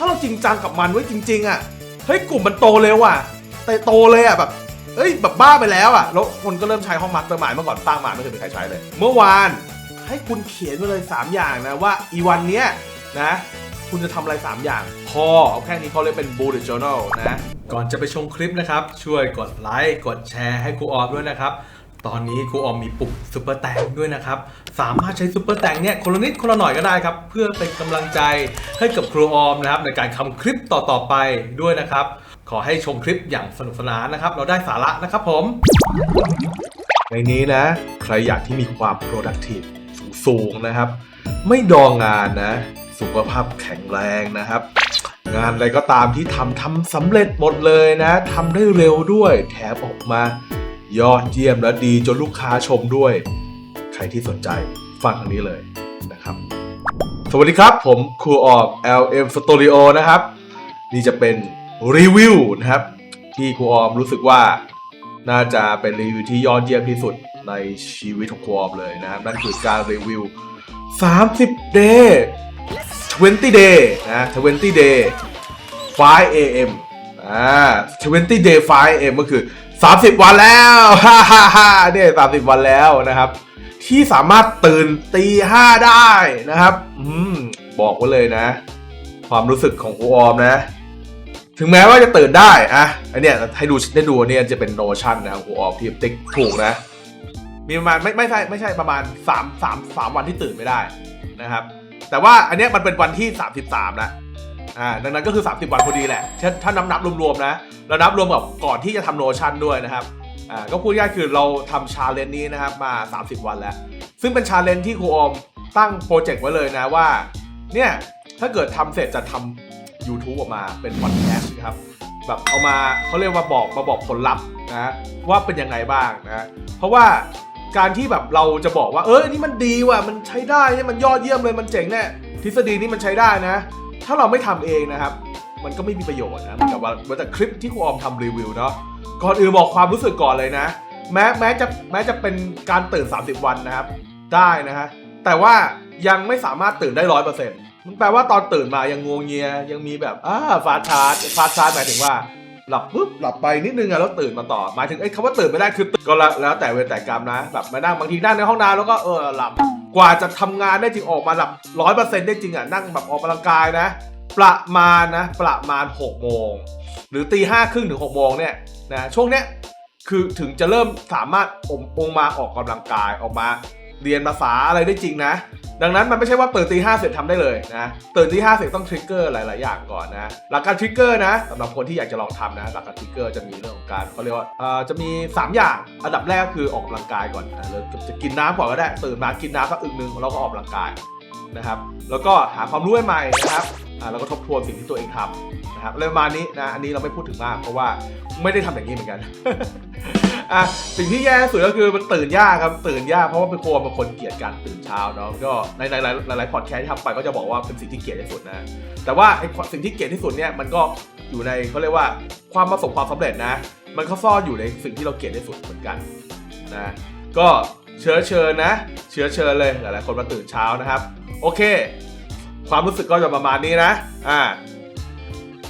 ถ้าเราจริงจังกับมันไว้จริง ๆ อะเฮ้ยกลุ่มมันโตเร็วอะ แต่โตเลยอะแบบเอ้ยแบบบ้าไปแล้วอะแล้วคนก็เริ่มใช้ห้องมาสเตอร์มายเมื่อก่อนตั้งมาไม่เคยมีใครใช้เลย เมื่อวานให้คุณเขียนมาเลย 3 อย่างนะว่าอีวันเนี้ยนะ คุณจะทำอะไร 3 อย่าง พอเอาแค่นี้เขาเรียกเป็น bullet journal นะ ก่อนจะไปชมคลิปนะครับ ช่วยกดไลค์ กดแชร์ให้ครูออมด้วยนะครับ ตอนนี้ครูออมมีปุ่มซุปเปอร์แตงด้วยนะครับ สามารถใช้ซุปเปอร์แตงเนี่ยคนละนิดคนละหน่อยก็ได้ครับ เพื่อเป็นกำลังใจให้กับครูออมนะครับ ในการทำคลิปต่อๆไปด้วยนะครับ ขอให้ชมคลิปอย่างสนุกสนานนะครับ เราได้สาระนะครับผม ในนี้นะ ใครอยากที่มีความ productive สูงๆนะครับ ไม่ดองงานนะ สุขภาพแข็งแรงนะครับงานอะไรก็ตามที่ทำทำสำเร็จหมดเลยนะทำได้เร็วด้วย แถมออกมา ยอดเยี่ยมและดีจนลูกค้าชมด้วย ใครที่สนใจฟังทางนี้เลยนะครับ สวัสดีครับ ผมครูออก LM Studio นะครับ นี่จะเป็นรีวิวนะครับ ที่ครูออมรู้สึกว่าน่าจะเป็นรีวิวที่ยอดเยี่ยมที่สุดในชีวิตของครูออมเลยนะครับ นั่นคือการรีวิว 30 day 20 day นะ20 day 5 am อ่า20 day 5 am ก็คือ 30 วันแล้วฮ่าฮ่าฮ่าเนี่ย30วันแล้วนะครับ ที่สามารถตื่นตีห้าได้นะครับ อืมบอกไว้เลยนะ ความรู้สึกของครูออมนะ ถึงแม้ว่าจะตื่นได้อะอันเนี้ยให้ดูได้ดูเนี่ยจะเป็นโนชั่นนะครับครูออมที่ติ๊กถูกนะ มีประมาณไม่ไม่ใช่ไม่ใช่ประมาณ3 3 3วันที่ตื่นไม่ได้นะครับ แต่ว่าอันเนี้ยมันเป็นวันที่ 33แล้ว อ่าดังนั้นก็คือ 30 วันพอดีแหละถ้าถ้านับนับรวมๆนะ แล้วนับรวมกับก่อนที่จะทำโนชั่นด้วยนะครับ อ่า ก็พูดง่ายคือเราทำชาเลนจ์นี้นะครับมา 30 วันแล้ว ซึ่งเป็นชาเลนจ์ที่ครูออมตั้งโปรเจกต์ไว้เลยนะว่า เนี่ย ถ้าเกิดทำเสร็จจะทำ YouTube ออกมาเป็นพอดแคสต์ครับ แบบเอามาเขาเรียกว่าบอกมาบอกผลลัพธ์นะว่าเป็นยังไงบ้างนะ เพราะว่าการที่แบบเราจะบอกว่าเออนนี่มันดีว่ะมันใช้ได้เนี่ยมันยอดเยี่ยมเลยมันเจ๋งแน่ทฤษฎีนี้มันใช้ได้นะ ถ้าเราไม่ทำเองนะครับ มันก็ไม่มีประโยชน์นะเหมือนกับว่าเหมือนแต่คลิปที่ครูออมทำรีวิวเนาะก่อนอื่นบอกความรู้สึกก่อนเลยนะ แม้แม้จะแม้จะเป็นการตื่น 30 วันนะครับ ได้นะฮะแต่ว่ายังไม่สามารถตื่นได้ร้อยเปอร์เซ็นต์มันแปลว่าตอนตื่นมายังงวงเงียยังมีแบบอ่าฟาชาร์ดฟาชาร์ดหมายถึงว่าหลับปุ๊บหลับไปนิดนึงอะแล้วตื่นมาต่อหมายถึงไอ้คำว่าตื่นไม่ได้คือก็แล้วแล้วแต่เวรแต่กรรมนะแบบมานั่งบางทีนั่งในห้องน้ำแล้วก็เออหลับ กว่าจะทำงานได้จริงออกมาแบบร้อยเปอร์เซ็นต์ได้จริงอะนั่งแบบออกกำลังกายนะ ประมาณนะ ประมาณ6โมงหรือตีห้าครึ่งถึง6โมงเนี่ยนะช่วงเนี้ยคือถึงจะเริ่มสามารถอมองมาออกกำลังกายออกมา เรียนภาษาอะไรได้จริงนะ ดังนั้นมันไม่ใช่ว่าตื่นตีห้าเสร็จทำได้เลยนะตื่นตีห้าเสร็จต้องทริกเกอร์หลาย ๆ อย่างก่อนนะหลักการทริกเกอร์นะสำหรับคนที่อยากจะลองทำนะหลักการทริกเกอร์จะมีเรื่องของการเขาเรียกว่าเอ่อจะมี 3 อย่างอันดับแรกคือออกกำลังกายก่อนนะเล้วจะกินน้ำก่อนก็ได้ตื่นมากินน้ำสักอึกนึงแล้วก็ออกกำลังกายนะครับแล้วก็หาความรู้ใหม่ๆนะครับ แล้วก็ทบทวนสิ่งที่ตัวเองทำนะครับอะไรประมาณนี้นะอันนี้เราไม่พูดถึงมาก เพราะว่าไม่ได้ทำอย่างนี้เหมือนกันอะสิ่งที่แย่สุดก็คือมันตื่นยากครับตื่นยากเพราะว่าเป็นคนเป็นคนเกลียดการตื่นเช้าเนาะก็ในหลายหลายพอดแคสต์ที่ทำไปก็จะบอกว่าเป็นสิ่งที่เกลียดที่สุดนะแต่ว่าไอ้สิ่งที่เกลียดที่สุดเนี่ยมันก็อยู่ในเขาเรียกว่าความประสบความสำเร็จนะ มันก็ซ่อนอยู่ในสิ่งที่เราเกลียดที่สุดเหมือนกันนะก็เชื้อเชิญนะ เชื้อเชิญเลยหลายๆคนมาตื่นเช้านะครับ โอเค ความรู้สึกก็จะประมาณนี้นะ อ่า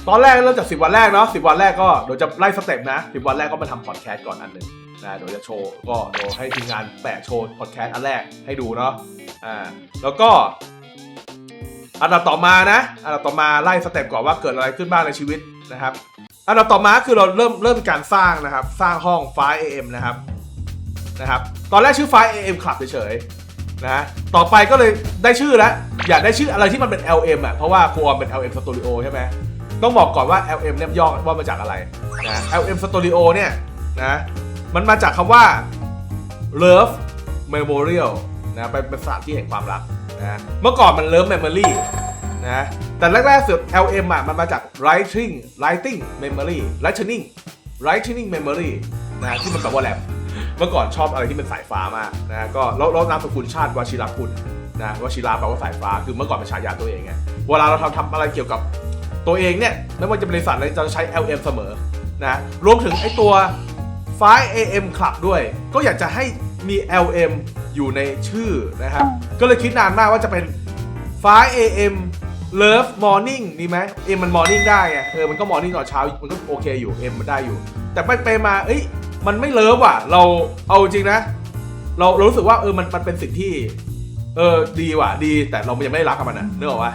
ตอนแรกเริ่มจาก 10 วันแรกเนาะ10 วันแรกก็เดี๋ยวจะไล่สเต็ปนะ 10 วันแรกก็มาทำพอดแคสต์ก่อนอันหนึ่งนะเดี๋ยวจะโชว์ก็เดี๋ยวให้ทีมงานแปะโชว์พอดแคสต์อันแรกให้ดูเนาะ อ่า แล้วก็ อันดับต่อมานะ อันดับต่อมาไล่สเต็ปก่อนว่าเกิดอะไรขึ้นบ้างในชีวิตนะครับ อันดับต่อมาคือเราเริ่มเริ่มการสร้างนะครับ สร้างห้อง5 AM นะครับ นะครับ ตอนแรกชื่อ5 AM Club เฉยๆ นะต่อไปก็เลยได้ชื่อแล้วอยากได้ชื่ออะไรที่มันเป็น LM อะเพราะว่าครูออมเป็น LM Studio ใช่ไหมต้องบอกก่อนว่า LM เนี่ยย่อว่ามาจากอะไรนะ LM Studio เนี่ยนะมันมาจากคำว่า Love Memorial นะเป็นเป็นสถานที่แห่งความรักนะเมื่อก่อนมัน Love Memory นะแต่แรกๆสุด LM อะมันมาจาก Writing Writing Memory Writing Writing Memory นะที่มันแปลว่าแลบ เมื่อก่อนชอบอะไรที่เป็นสายฟ้ามากนะก็แล้วแล้วนามสกุลชาติวชิรคุณนะวชิราแปลว่าสายฟ้าคือเมื่อก่อนเป็นฉายาตัวเองไงเวลาเราทำทำอะไรเกี่ยวกับตัวเองเนี่ยไม่ว่าจะบริษัทอะไรจะใช้ LM เสมอนะรวมถึงไอตัว5 AM Club ด้วย ก็อยากจะให้มี LM อยู่ในชื่อนะครับ ก็เลยคิดนานมากว่าจะเป็น5 AM Love Morning ดีไหมเอ็มมัน Morning ได้ไงเออมันก็ Morning ตอนเช้ามันก็โอเคอยู่เอ็มมันได้อยู่ แต่ไปไปมาเอ้ย มันไม่เลิฟอะ เราเอาจริงนะ เราเรารู้สึกว่าเออมันมันเป็นสิ่งที่ เออดีว่ะ ดีแต่เรายังไม่ได้รักกับมันนะเนกออกปะ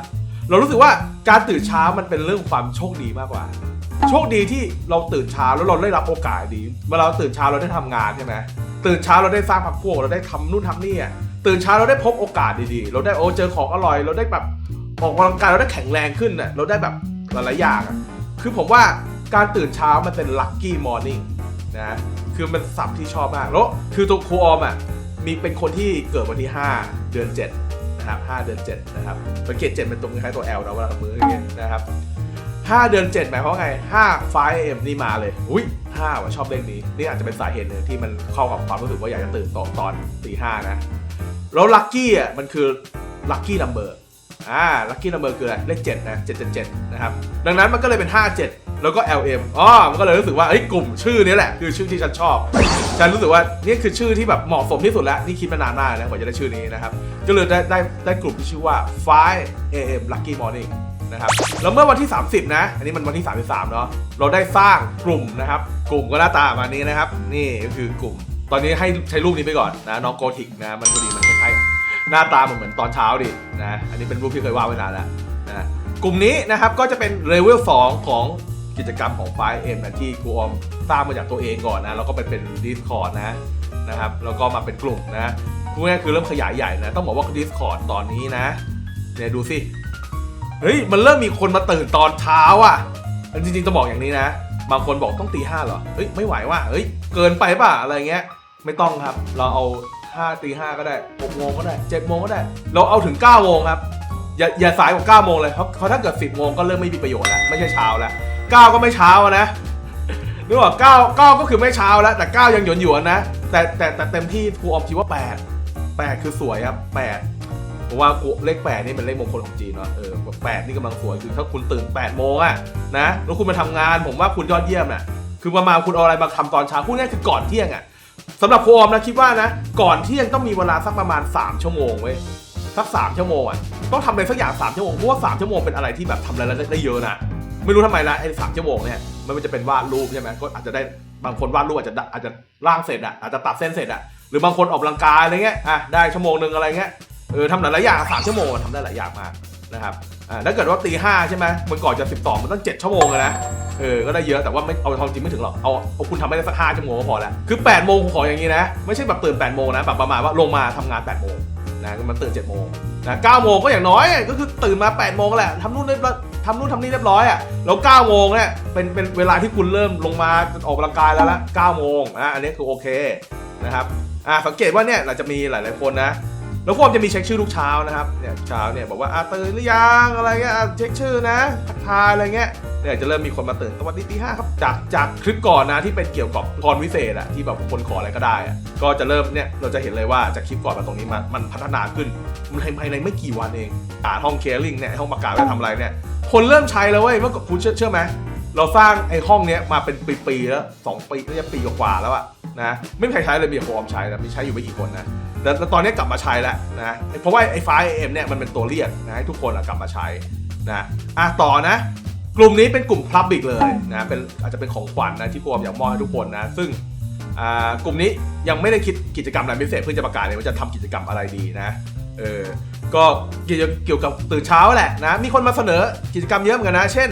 เรารู้สึกว่าการตื่นเช้ามันเป็นเรื่องความโชคดีมากกว่า โชคดีที่เราตื่นเช้าแล้วเราได้รับโอกาสดีเวลาเราตื่นเช้าเราได้ทำงานใช่ไหมตื่นเช้าเราได้สร้างพรรคพวกเราได้ทำนู่นทำนี่อะตื่นเช้าเราได้พบโอกาสดีๆ เราได้โอ้เจอของอร่อย เราได้แบบออกกำลังกายเราได้แข็งแรงขึ้นอะเราได้แบบหลายๆอย่างอะคือผมว่าการตื่นเช้ามันเป็น lucky morning นะคือมันสับที่ชอบมากแล้วคือตัวครูออมอะมีเป็นคนที่เกิดวันที่ 5 เดือน 7 นะครับ 5 เดือน 7 นะครับสังเกต7เป็นตรงคล้ายตัว L นะเวลาทำมืออย่างเงี้ยนะครับ 5 เดือน 7 หมายความว่าไง5ไฟเอ็มนี่มาเลย อุ้ย5ว่ะชอบเลขนี้ นี่อาจจะเป็นสาเหตุหนึ่งที่มันเข้ากับความรู้สึกว่าอยากจะตื่นตอนตอนตีห้านะ แล้วลัคกี้อะมันคือลัคกี้นัมเบอร์อ่าลัคกี้นัมเบอร์คืออะไรเลข7นะ777นะครับ ดังนั้นมันก็เลยเป็น 57 แล้วก็ LM อ๋อมันก็เลยรู้สึกว่าเอ้ยกลุ่มชื่อนี้แหละคือชื่อที่ฉันชอบ ฉันรู้สึกว่านี่คือชื่อที่แบบเหมาะสมที่สุดแล้วนี่คิดมานานมากนะกว่าจะได้ชื่อนี้นะครับก็เลยได้ได้ได้กลุ่มที่ชื่อว่า 5 AM Lucky Morning นะครับแล้วเมื่อวันที่ 30 นะ อันนี้มันวันที่ 33 เนาะเราได้สร้างกลุ่มนะครับ กลุ่มก็หน้าตาประมาณนี้นะครับ นี่ก็คือกลุ่ม ตอนนี้ให้ใช้รูปนี้ไปก่อนนะน้องโกธิกนะมันพอดีมันคล้ายๆหน้าตามันเหมือนตอนเช้าดินะอันนี้เป็นรูปที่เคยวาดไว้นานแล้วนะกลุ่มนี้นะครับก็จะเป็นเลเวล2ของ กิจกรรมของ 5M นะที่ครูออมสร้างมาจากตัวเองก่อนนะแล้วก็ไปเป็น Discord นะนะครับแล้วก็มาเป็นกลุ่มนะพูดง่ายๆคือเริ่มขยายใหญ่นะ ต้องบอกว่า Discord ตอนนี้นะเนี่ยดูสิเฮ้ยมันเริ่มมีคนมาตื่นตอนเช้าอะอันจริงๆต้องบอกอย่างนี้นะ บางคนบอกต้องตีห้าเหรอเฮ้ยไม่ไหวว่ะเฮ้ยเกินไปป่ะอะไรเงี้ย ไม่ต้องครับ เราเอาห้าตีห้าก็ได้หกโมงก็ได้เจ็ดโมงก็ได้ เราเอาถึงเก้าโมงครับอย่าอย่าสายกว่าเก้าโมงเลยเพราะเพราะถ้าเกิดสิบโมงก็เริ่มไม่มีประโยชน์แล้วไม่ใช่เช้าแล้ว เก้าก็ไม่เช้าอะนะนึกว่าเก้าเก้าก็คือไม่เช้าแล้ว แต่เก้ายังหยวนหยวนนะ แต่แต่แต่เต็มที่ครูออมคิดว่าแปดแปดคือสวยครับแปดผมว่ากูเลขแปดนี่เป็นเลขมงคลของจีนเนาะเออแปดนี่กำลังสวยคือถ้าคุณตื่นแปดโมงอะนะแล้วคุณมาทำงาน ผมว่าคุณยอดเยี่ยมน่ะคือประมาณคุณเอาอะไรมาทำตอนเช้าพูดง่ายคือก่อนเที่ยงอะสำหรับครูออมนะคิดว่านะ ก่อนเที่ยงต้องมีเวลาสักประมาณ 3 ชั่วโมงเว้ยสักสามชั่วโมงอะต้องทำอะไรสักอย่างสามชั่วโมงเพราะว่าสามชั่วโมงเป็นอะไรที่แบบทำอะไรได้เยอะนะ ไม่รู้ทำไมนะไอ้สามชั่วโมงเนี่ยมันจะเป็นวาดรูปใช่ไหมก็อาจจะได้บางคนวาดรูปอาจจะอาจจะร่างเสร็จอะอาจจะตัดเส้นเสร็จอะหรือบางคนออกกำลังกายอะไรเงี้ยอะได้ชั่วโมงหนึ่งอะไรเงี้ยเออทำหลายๆอย่างสามชั่วโมงทำได้หลายอย่างมากนะครับอ่าถ้าเกิดว่าตีห้าใช่ไหมมันก่อนจะสิบสองมันต้องเจ็ดชั่วโมงเลยนะเออก็ได้เยอะแต่ว่าไม่เอาความจริงไม่ถึงหรอกเอาเอาคุณทำไม่ได้สักห้าชั่วโมงก็พอแล้วคือ8ปดโมงขออย่างนี้นะไม่ใช่แบบตื่น8ปดโมงนะแบบประมาณว่าลงมาทำงาน8ปดโมงนะก็มันตื่น7จ็ดโมงนะเก้าโมงก็อย่างน้อยก็คือตื่นมา8ปดโมงแหละทำนู่นเรียบร้อย ทำนู่นทำนี่เรียบร้อยอะแล้ว9ก้าโมงเนี่ยเป็นเป็นเวลาที่คุณเริ่มลงมาออกกำลังกายแล้วละเก้าโมงอะอันนี้คือโอเคนะครับอะสังเกตว่าเนี่ยเราจะมีหลายๆคนนะแล้วผมจะมีเช็คชื่อทุกเช้านะครับเนี่ยเช้าเนี่ยบอกว่าอะตื่นหรือยังอะไรเงี้ยอะเช็คชื่อนะทักทายอะไรเงี้ยเนี่ยจะเริ่มมีคนมาตื่นสวัสดีตีห้าครับจากจากคลิปก่อนนะที่เป็นเกี่ยวกับพรวิเศษอะที่แบบคนขออะไรก็ได้อะก็จะเริ่มเนี่ยเราจะเห็นเลยว่าจากคลิปก่อนมาตรงนี้มันมันพัฒนาขึ้นมันภายในไม่กี่วันเองอ่าห้องเคลียร์ลิงเนี่ยห้องประกาศว่าทำอะไรเนี่ย คนเริ่มใช้แล้วเว้ยเมื่อก่อนคุณเชื่อเชื่อไหมเราสร้างไอ้ห้องเนี้ยมาเป็นปีๆแล้วสองปีน่าจะปีกว่าๆแล้วอะนะไม่มีใครใช้เลยมีโฟมใช้แต่มีใช้อยู่ไม่กี่คนนะแต่แต่ตอนนี้กลับมาใช้แล้วนะเพราะว่าไอ้ไฟเอ็มเนี่ยมันเป็นตัวเรียกนะให้ทุกคนอะกลับมาใช้นะอะต่อนะ กลุ่มนี้เป็นกลุ่มพับบิกเลยนะเป็นอาจจะเป็นของขวัญนะที่พวกอยากมอบให้ทุกคนนะซึ่งอ่ากลุ่มนี้ยังไม่ได้คิดกิจกรรมอะไรพิเศษเพื่อจะประกาศเลยว่าจะทำกิจกรรมอะไรดีนะ เออ ก็เกี่ยวเกี่ยวกับตื่นเช้าแหละนะ มีคนมาเสนอกิจกรรมเยอะเหมือนกันนะ เช่น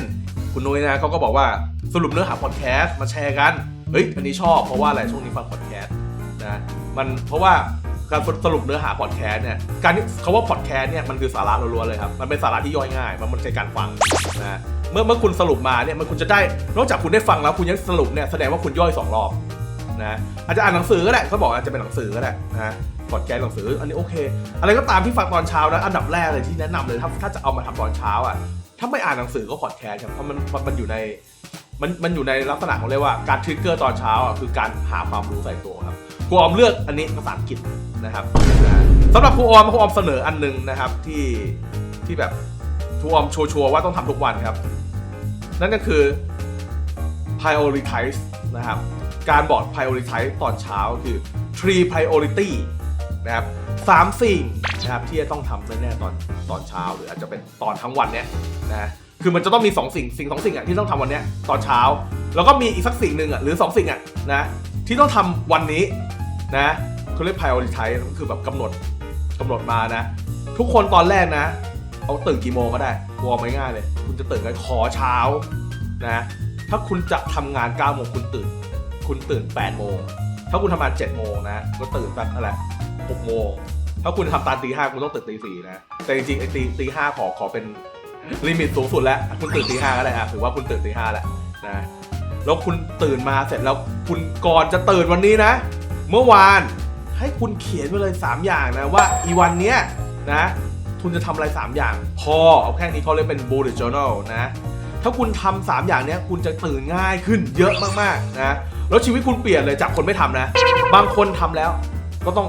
คุณนุ้ยนะเขาก็บอกว่าสรุปเนื้อหาพอดแคสต์มาแชร์กัน เฮ้ย อันนี้ชอบเพราะว่าอะไรช่วงนี้ฟังพอดแคสต์นะ มันเพราะว่าการสรุปเนื้อหาพอดแคสต์เนี่ย การที่เขาว่าพอดแคสต์เนี่ยมันคือสาระล้วนๆเลยครับ มันเป็นสาระที่ย่อยง่าย มันมันใช้การฟังนะ เมื่อเมื่อคุณสรุปมาเนี่ยมันคุณจะได้ นอกจากคุณได้ฟังแล้วคุณยังสรุปเนี่ยแสดงว่าคุณย่อยสองรอบนะ อาจจะอ่านหนังสือก็ได้เขาบอกอาจจะเป็นหนังสือก็ได้นะ พอดแคสต์หนังสือ อันนี้โอเค อะไรก็ตามที่ฟังตอนเช้านะอันดับแรกเลยที่แนะนำเลยถ้าถ้าจะเอามาทำตอนเช้าอะถ้าไม่อ่านหนังสือก็พอดแคสต์ครับเพราะมันมันอยู่ในมันมันอยู่ในลักษณะของเรียกว่าการทริกเกอร์ตอนเช้าอะคือการหาความรู้ใส่ตัวครับครูออมเลือกอันนี้ภาษาอังกฤษนะครับสำหรับครูออมครูออมเสนออันหนึงนะครับที่ที่แบบครูออมชัวร์ว่าต้องทำทุกวันครับ นั่นก็คือ prioritize นะครับการบอก prioritize ตอนเช้าคือ three priority นะครับสามสิ่งนะครับที่จะต้องทำแน่ๆตอนตอนเช้าหรืออาจจะเป็นตอนทั้งวันเนี้ยนะคือมันจะต้องมีสองสิ่งสิ่งสองสิ่งอะที่ต้องทำวันเนี้ยตอนเช้า แล้วก็มีอีกสักสิ่งหนึ่งอะหรือสองสิ่งอะนะที่ต้องทำวันนี้นะเขาเรียก prioritize ก็คือแบบกำหนดกำหนดมานะ ทุกคนตอนแรกนะ เอาตื่นกี่โมงก็ได้วอร์มง่ายเลย คุณจะตื่นกันขอเช้านะถ้าคุณจะทำงาน9โมงคุณตื่น คุณตื่น8โมงถ้าคุณทำงาน7โมงนะก็ตื่นสักอะไร 6โมงถ้าคุณทำตอนตีห้าคุณต้องตื่นตีสี่นะ แต่จริงๆไอ้ตีตีห้าขอขอเป็นลิมิตสูงสุดแล้ว คุณตื่นตีห้าก็ได้อะถือว่าคุณตื่นตีห้าแล้วนะแล้วคุณตื่นมาเสร็จแล้วคุณก่อนจะตื่นวันนี้นะ เมื่อวานให้คุณเขียนไปเลย 3 อย่างนะว่าอีวันเนี้ยนะคุณจะทำอะไร 3 อย่าง พอเอาแค่นี้เขาเรียกเป็น bullet journal นะ ถ้าคุณทำสามอย่างเนี้ยคุณจะตื่นง่ายขึ้นเยอะมากๆนะแล้วชีวิตคุณเปลี่ยนเลยจากคนไม่ทำนะ บางคนทำแล้วก็ต้อง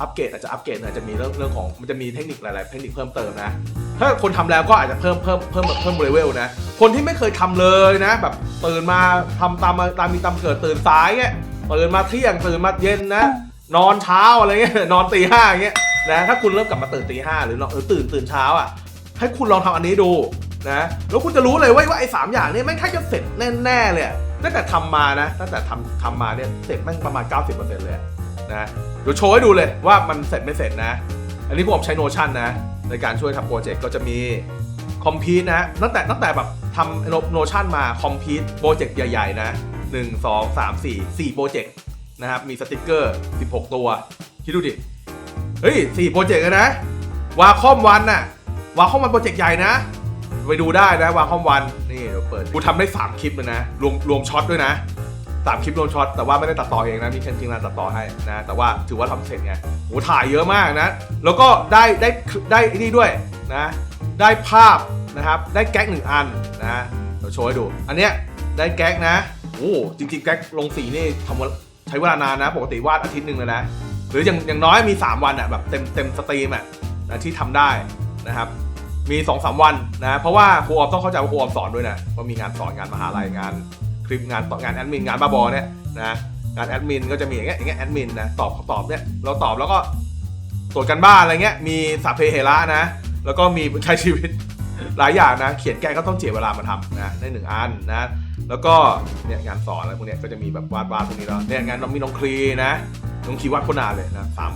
อัปเกรดอาจจะอัปเกรดอาจจะมีเรื่องเรื่องของมันจะมีเทคนิคหลาย ๆ เทคนิคเพิ่มเติมนะ ถ้าคนทำแล้วก็อาจจะเพิ่มเพิ่มเพิ่มเพิ่มเลเวลนะ คนที่ไม่เคยทำเลยนะ แบบตื่นมาทำตามมาตามมีตามเกิดตื่นสายเงี้ยตื่นมาเที่ยงตื่นมาเย็นนะ นอนเช้าอะไรเงี้ยนอนตีห้าอย่างเงี้ยนะถ้าคุณเริ่มกลับมาตื่นตีห้าหรือเออตื่นตื่นเช้าอะให้คุณลองทำอันนี้ดูนะแล้วคุณจะรู้เลยว่าไอ้สามอย่างเนี้ไม่งแค่จะเสร็จแน่ๆเลยตั้งแต่ทำมานะตั้งแต่ทำทำมาเนี่ยเสร็จแม่งประมาณ 90%เลยอะนะ เดี๋ยวโชว์ให้ดูเลยว่ามันเสร็จไม่เสร็จนะ อันนี้ผมใช้ Notion นะ ในการช่วยทำโปรเจกต์ก็จะมีคอมพิวนะตั้งแต่ตั้งแต่แบบทำ Notion มาคอมพิวโปรเจกต์ใหญ่ๆ นะ 1 2 3 4 4โปรเจกต์นะครับมีสติกเกอร์ 16 ตัว คิดดูดิ เฮ้ย4โปรเจกต์เลยนะ วาคอมวันน่ะ วาคอมวันโปรเจกต์ใหญ่นะไปดูได้นะวาคอมวันนี่เดี๋ยวเปิดกูทำได้ 3 คลิปเลยนะ รวมรวมช็อตด้วยนะ สามคลิปรวมช็อตแต่ว่าไม่ได้ตัดต่อเองนะมีทีมงานตัดต่อให้นะแต่ว่าถือว่าทำเสร็จไงโหถ่ายเยอะมากนะ แล้วก็ได้ได้ได้ไอ้นี่ด้วยนะได้ภาพนะครับได้แก๊กหนึ่งอันนะเดี๋ยวโชว์ให้ดู อันเนี้ยได้แก๊กนะโอ้จริงๆแก๊กลงสีนี่ทำวันใช้เวลานานนะ ปกติวาดอาทิตย์หนึ่งเลยนะหรืออย่างอย่างน้อยมี 3 วันอะแบบเต็มเต็มสตรีมอะนะที่ทำได้นะครับมี2อสวันนะเพราะว่าครูออมต้องเข้าใจว่าครูออมสอนด้วยนะว่ามีงานสอนงานมหาลัยงาน ลิปงานงานแอดมินงานบ้าบอเนี่ยนะงานแอดมินก็จะมีอย่างเงี้ยอย่างเงี้ยแอดมินนะตอบตอบเนี่ยเราตอบแล้วก็ตรวจกันบ้านอะไรเงี้ยมีสัพเพเหระนะ แล้วก็มีใช้ชีวิตหลายอย่างนะ เขียนแกก็ต้องเจียเวลามาทำนะในหนึ่งอันนะ แล้วก็เนี่ยงานสอนอะไรพวกเนี้ยก็จะมีแบบวาดวาดพวกนี้แล้วเนี่ยงานมีน้องคลีนะน้องคลีวาดโคตรนานเลยนะสาม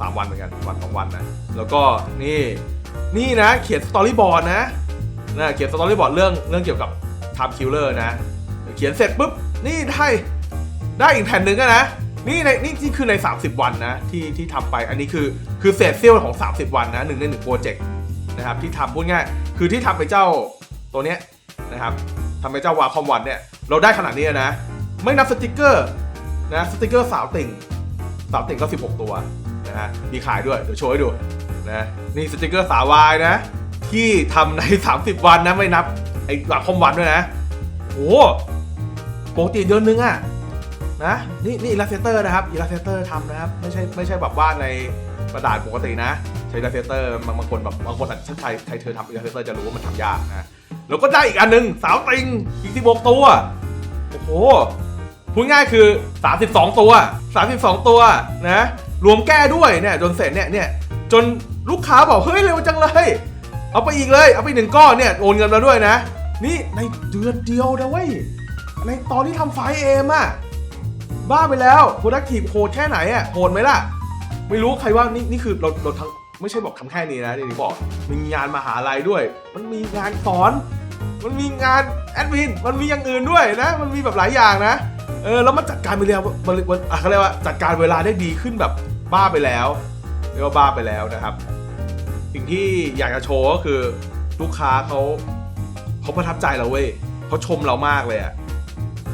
สามวันเหมือนกันวันสองวันนะแล้วก็นี่นี่นะ เขียนสตอรี่บอร์ดนะนะเขียนสตอรี่บอร์ดเรื่องเรื่องเกี่ยวกับ time killer นะ เขียนเสร็จปุ๊บ นี่ได้ได้อีกแผ่นหนึ่งนะ นี่ในนี่นี่คือใน 30 วันนะที่ที่ทำไปอันนี้คือคือเศษเสี้ยวของ 30 วันนะหนึ่งในหนึ่งโปรเจกต์นะครับที่ทำพูดง่ายคือที่ทำไปเจ้าตัวเนี้ยนะครับทำไปเจ้าวาคอมวันเนี่ยเราได้ขนาดนี้นะ ไม่นับสติกเกอร์นะสติกเกอร์สาวติ่งสาวติ่งก็ 16 ตัวนะฮะมีขายด้วยเดี๋ยวโชว์ให้ดูนะนี่สติกเกอร์สาววายนะที่ทำใน 30 วันนะไม่นับไอ้วาคอมวันด้วยนะโอ้ ปกติเดือนนึงอะนะนี่นี่อิลลัสเตอร์นะครับอิลลัสเตอร์ทำนะครับ ไม่ใช่ไม่ใช่แบบวาดในกระดาษปกตินะ ใช้อิลลัสเตอร์บางบางคนแบบบางคนอาจจะใครใครเธอทำอิลลัสเตอร์จะรู้ว่ามันทำยากนะแล้วก็ได้อีกอันหนึงสาวติงอีก16ตัวโอ้โหพูดง่ายคือ 32 ตัว 32 ตัวนะรวมแก้ด้วยเนี่ยจนเสร็จเนี่ยเนี่ยจนลูกค้าบอกเฮ้ยเร็วจังเลย เอาไปอีกเลย เอาไปหนึ่งก้อนเนี่ยโอนเงินมาด้วยนะ นี่ในเดือนเดียวนะเว้ย ในตอนที่ทำไฟล์เอมอะบ้าไปแล้ว productive โหดแค่ไหนอะโหดไหมล่ะ ไม่รู้ใครว่านี่นี่คือเราเราทั้งไม่ใช่บอกทำแค่นี้นะนี่บอกมีงานมหาลัยด้วย มันมีงานสอน มันมีงานแอดมินมันมีอย่างอื่นด้วยนะ มันมีแบบหลายอย่างนะเออแล้วมันจัดการเวลาบริอะเขาเรียกว่าจัดการเวลาได้ดีขึ้นแบบบ้าไปแล้วเรียกว่าบ้าไปแล้วนะครับ สิ่งที่อยากจะโชว์ก็คือลูกค้าเขาเขาประทับใจเราเว้ยเขาชมเรามากเลยอะ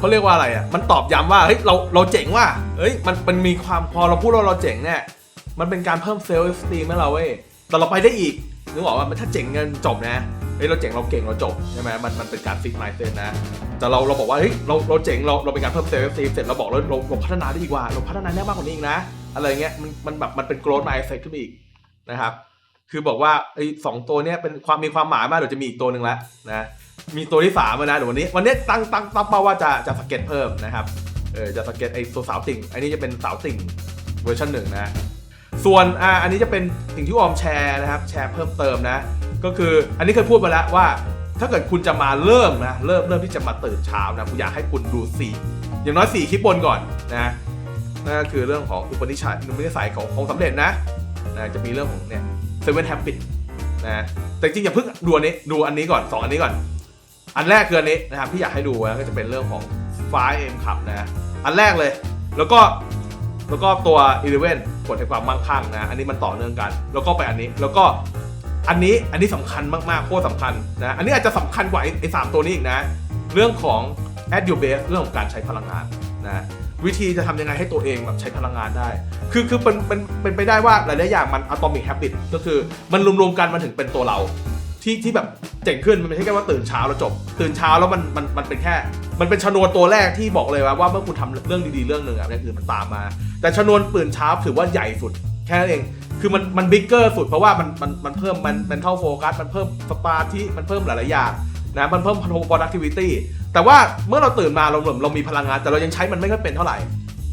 เขาเรียกว่าอะไรอะมันตอบย้ำว่าเฮ้ยเราเราเจ๋งว่ะเฮ้ยมันมันมีความพอเราพูดว่าเราเจ๋งเนี่ยมันเป็นการเพิ่มเซลล์สตีมให้เราเว้ยแต่เราไปได้อีกนึกออกว่ามันถ้าเจ๋งเงินจบนะเฮ้ยเราเจ๋งเราเก่งเราจบใช่ไหมมันมันเป็นการฟิกไมซ์เซนนะแต่เราเราบอกว่าเฮ้ยเราเราเจ๋งเราเราเป็นการเพิ่มเซลล์สตีมเสร็จเราบอกเราเราเราพัฒนาได้อีกว่าเราพัฒนาได้มากกว่านี้อีกนะ อะไรเงี้ยมันมันแบบมันเป็น growth mindset ขึ้นไปอีกนะครับคือบอกว่าไอ้สองตัวเนี้ยเป็นความมีความหมายมากเดี๋ยวจะมีอีกตัวหนึ่งแล้วนะ มีตัวที่สามแล้วนะเดี๋ยววันนี้ วันนี้ตั้งตั้งตั้งเป้าว่าจะจะสเก็ตเพิ่มนะครับเออจะสเก็ตไอ้ตัวสาวติ่งอ้นี่จะเป็นสาวติ่งเวอร์ชันหนึ่งนะ ส่วนอ่าอันนี้จะเป็นสิ่งที่ออมแชร์นะครับ แชร์เพิ่มเติมนะ ก็คืออันนี้เคยพูดไปแล้วว่า ถ้าเกิดคุณจะมาเริ่มนะเริ่มเริ่มที่จะมาตื่นเช้านะผมอยากให้คุณดูสี่อย่างน้อยสี่คลิปบนก่อนนะนั่นก็คือเรื่องของอุปนิชัยอุปนิสัยของของสำเร็จนะนะจะมีเรื่องของเนี่ยเซเว่นแฮปปี้นะแต่จริงอย่าเพิ่งดูอันนี้ดูอันนี้ก่อนสองอันนี้ก่อน อันแรกคืออันนี้นะครับที่อยากให้ดูนะก็จะเป็นเรื่องของ5 m ขับนะอันแรกเลย แล้วก็แล้วก็ตัว Eleven กฎแห่งความมั่งคั่งนะอันนี้มันต่อเนื่องกัน แล้วก็ไปอันนี้แล้วก็อันนี้อันนี้สำคัญมากๆโคตรสำคัญนะอันนี้อาจจะสำคัญกว่าไอ้สามตัวนี้อีกนะ เรื่องของ at your base เรื่องของการใช้พลังงานนะวิธีจะทำยังไงให้ตัวเองแบบใช้พลังงานได้ คือคือเป็นเป็นเป็นไปได้ว่าหลายๆอย่างมัน atomic habit ก็คือมันรวมๆกันมันถึงเป็นตัวเรา ที่ที่แบบเจ๋งขึ้นมันไม่ใช่แค่ว่าตื่นเช้าแล้วจบ ตื่นเช้าแล้วมันมันมันเป็นแค่ มันเป็นชนวนตัวแรกที่บอกเลยว่าว่าเมื่อคุณทำเรื่องดีๆเรื่องหนึ่งอะอย่างอื่นมันตามมา แต่ชนวนตื่นเช้าถือว่าใหญ่สุดแค่นั้นเอง คือมันมันบิ๊กเกอร์สุดเพราะว่ามันมันมันเพิ่มมันมันเท่าโฟกัสมันเพิ่มสปาที่มันเพิ่มหลายๆอย่างนะมันเพิ่ม productivity แต่ว่าเมื่อเราตื่นมาเราเรามีพลังงาน แต่เรายังใช้มันไม่ค่อยเป็นเท่าไหร่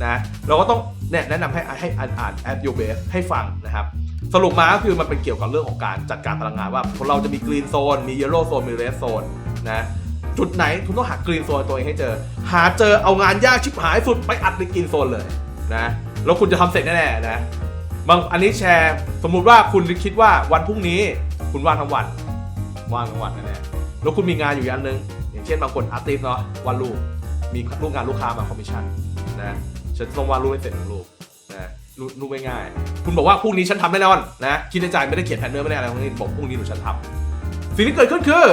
นะเราก็ต้องเนี่ยแนะนำให้ให้อ่านอ่าน at your base ให้ฟังนะครับ สรุปมาก็คือมันเป็นเกี่ยวกับเรื่องของการจัดการพลังงานว่าเราจะมีกรีนโซน มีเยลโล่โซน มีเรดโซนนะจุดไหนคุณต้องหากรีนโซนตัวเองให้เจอ หาเจอเอางานยากชิบหายสุดไปอัดในกรีนโซนเลยนะแล้วคุณจะทำเสร็จแน่ๆนะบางอันนี้แชร์ สมมุติว่าคุณคิดว่าวันพรุ่งนี้ คุณว่างทั้งวันว่างทั้งวันแน่ๆแล้วคุณมีงานอยู่อย่างหนึ่งอย่างเช่นบางคนอาร์ติสเนาะวันลูกมีลูกงานลูกค้ามาคอมมิชชั่นนะฉันต้องวาดรูปให้เสร็จหนึ่งรูป รูปรูปง่ายๆคุณบอกว่าพรุ่งนี้ฉันทำแน่นอนนะคิดในใจไม่ได้เขียนแผนเนื้อไม่ได้อะไรพวกนี้บอกพรุ่งนี้หนูฉันทำสิ่งที่เกิดขึ้นคือ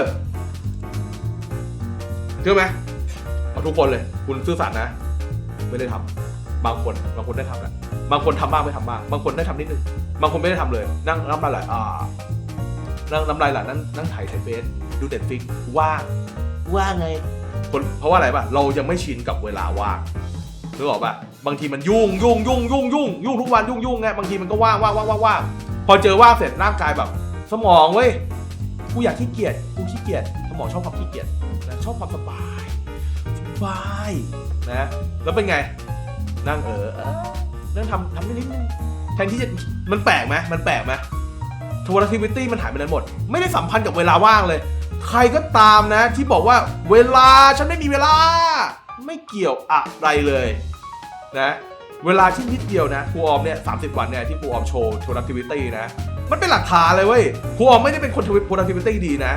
เชื่อไหมเอาทุกคนเลย คุณซื่อสัตย์นะ ไม่ได้ทำบางคนบางคนได้ทำแล้วบางคนทำบ้างไม่ทำบ้างบางคนได้ทำนิดนึงบางคนไม่ได้ทำเลย นั่งน้ำลายไหลอ่านั่งน้ำลายไหลนั่งนั่งถ่ายไทยเฟซดูเด็ดฟิกว่างว่างไงคนเพราะว่าอะไรป่ะเรายังไม่ชินกับเวลาว่างนึกออกป่ะ บางทีมันยุ่งยุ่งยุ่งยุ่งยุ่งยุ่งทุกวันยุ่งยุ่งไงบางทีมันก็ว่างว่างว่างว่างว่างพอเจอว่างเสร็จร่างกายแบบ สมองเว้ยกูอยากขี้เกียจกูขี้เกียจสมองชอบความขี้เกียจนะชอบความสบายสบายนะแล้วเป็นไง นั่งเออเออนั่งทำทำนิดนึงแทนที่จะมันแปลกไหมมันแปลกไหม productivity มันหายไปไหนหมด ไม่ได้สัมพันธ์กับเวลาว่างเลย ใครก็ตามนะที่บอกว่าเวลาฉันไม่มีเวลา ไม่เกี่ยวอะไรเลย นะเวลาที่นิดเดียวนะครูออมเนี่ยสาวันเนี่ยที่ครูออมโชว์ productivity นะ มันเป็นหลักฐานเลยเว้ยครูออมไม่ได้เป็นคน productivity ดีนะ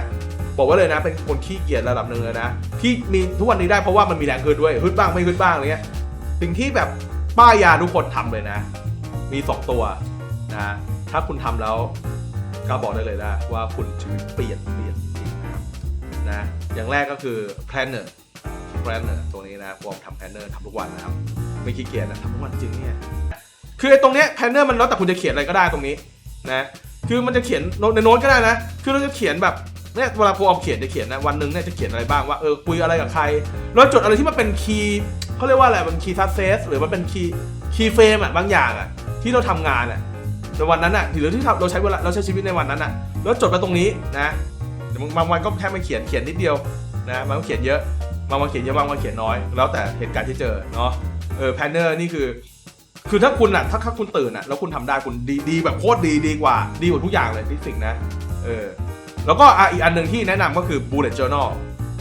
บอกไว้เลยนะ เป็นคนขี้เกียจระดับหนึ่งเลยนะ ที่มีทุกวันนี้ได้เพราะว่ามันมีแรงฮึดด้วยฮึดบ้างไม่ฮึดบ้างอะไรเงี้ยสิ่งที่แบบป้ายยาทุกคนทำเลยนะ มี 2 ตัวนะถ้าคุณทำแล้วก็บอกได้เลยนะว่าคุณชีวิตเปลี่ยนเปลี่ยนจริงนะครับนะอย่างแรกก็คือ planner planner ตัวนี้นะผมทำ planner ทำทุกวันนะครับไม่ขี้เกียจนะทำทุกวันจริงเนี่ยคือไอ้ตรงเนี้ย planner มันแล้วแต่คุณจะเขียนอะไรก็ได้ตรงนี้นะคือมันจะเขียนในโน้ตก็ได้นะ คือเราจะเขียนแบบเนี่ยเวลาพอมเขียนจะเขียนนะวันหนึ่งเนี่ยจะเขียนอะไรบ้างว่าเออคุยอะไรกับใคร แล้วจดอะไรที่มันเป็นคีย์เขาเรียกว่าอะไรมันคีย์ซักเซสหรือมันเป็นคีย์คีย์เฟรมอะบางอย่างอะที่เราทำงานอะในวันนั้นอะหรือที่เราใช้เวลาเราใช้ชีวิตในวันนั้นอะแล้วจดไปตรงนี้นะบางวันก็แค่ไม่เขียนเขียนนิดเดียวนะบางวันเขียนเยอะ บางวันเขียนเยอะบางวันเขียนน้อย แล้วแต่เหตุการณ์ที่เจอเนาะเออแพนเนอร์นี่คือ คือถ้าคุณอะถ้าถ้าคุณตื่นอะแล้วคุณทำได้คุณดีดีแบบโคตรดีดีกว่า ดีกว่าทุกอย่างเลยที่สิ่งนะเออแล้วก็อะอีกอันหนึ่งที่แนะนำก็คือ bullet journal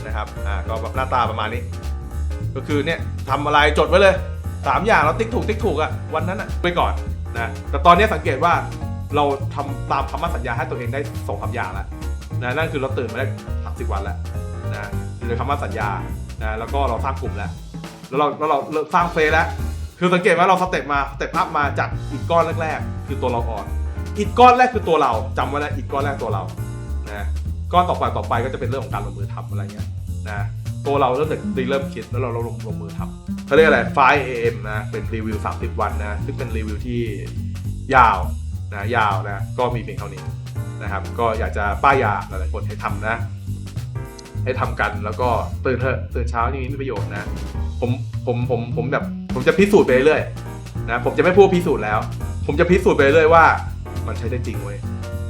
นะครับอ่าก็แบบหน้าตาประมาณนี้ ก็คือเนี่ยทำอะไรจดไว้เลย3อย่างเราติ๊กถูกติ๊กถูกอะวันนั้นอะไปก่อนนะแต่ตอนนี้สังเกตว่าเราทำตามคำมั่นสัญญาให้ตัวเองได้สองคำอย่างแล้วนะนั่นคือเราตื่นมาได้สามสิบวันแล้วนะ อยู่ในคำมั่นสัญญานะแล้วก็เราสร้างกลุ่มแล้ว แล้วเราแล้วเราสร้างเฟซแล้ว คือสังเกตว่าเราสเต็ปมาสเต็ปอัพมาจากอิฐก้อนแรก ๆ คือตัวเราก่อนอิฐก้อนแรกคือตัวเราจำไว้นะอิฐก้อนแรกตัวเรานะก้อนต่อไปต่อไปก็จะเป็นเรื่องของการลงมือทำอะไรเงี้ยนะตัวเราเริ่มจากเริ่มคิดแล้วเราเราลงลงมือทำเขาเรียกอะไร5 AM นะเป็นรีวิว 30 วันนะซึ่งเป็นรีวิวที่ยาวนะยาวนะก็มีเพียงเท่านี้นะครับก็อยากจะป้ายยาหลายๆคนให้ทำนะ ให้ทำกันแล้วก็ตื่นเถอะตื่นเช้านี่มีประโยชน์นะ ผมผมผมผมแบบผมจะพิสูจน์ไปเรื่อยนะผมจะไม่พูดพิสูจน์แล้ว ผมจะพิสูจน์ไปเรื่อยว่ามันใช้ได้จริงเว้ย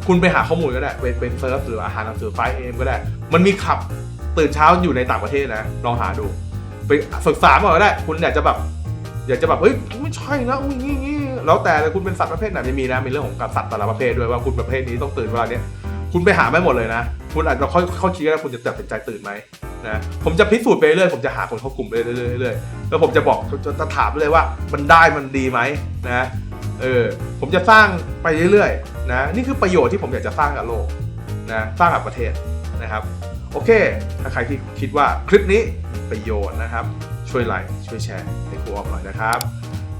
คุณไปหาข้อมูลก็ได้เป็นเป็นเซิร์ฟหรืออาหารหนังสือไฟเอ็มก็ได้ มันมีขับตื่นเช้าอยู่ในต่างประเทศนะลองหาดู ไปศึกษามาก็ได้ คุณอยากจะแบบอยากจะแบบเฮ้ยไม่ใช่นะอุ้ยงี้งี้แล้วแต่เลยคุณเป็นสัตว์ประเภทไหนไม่มีนะมีเรื่องของการสัตว์แต่ละประเภทด้วยว่าคุณประเภทนี้ต้องตื่นเวลาเนี้ยคุณไปหาไม่หมดเลยนะ คุณอาจจะค่อยเข้าคิดว่าคุณจะตัดสินใจตื่นไหมนะผมจะพิสูจน์ไปเรื่อยผมจะหาคนเข้ากลุ่มไปเรื่อยๆเรื่อยๆแล้วผมจะบอกจะถามเลยว่ามันได้มันดีไหมนะเออผมจะสร้างไปเรื่อยๆนะนี่คือประโยชน์ที่ผมอยากจะสร้างกับโลกนะสร้างกับประเทศนะครับ โอเค ถ้าใครที่คิดว่าคลิปนี้ประโยชน์นะครับ ช่วยไลค์ช่วยแชร์ให้ครูออมหน่อยนะครับ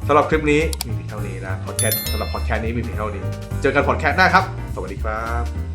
สำหรับคลิปนี้มีเพียงเท่านี้นะพอดแคสต์สำหรับพอดแคสต์นี้มีเพียงเท่านี้ เจอกันพอดแคสต์หน้าครับ สวัสดีครับ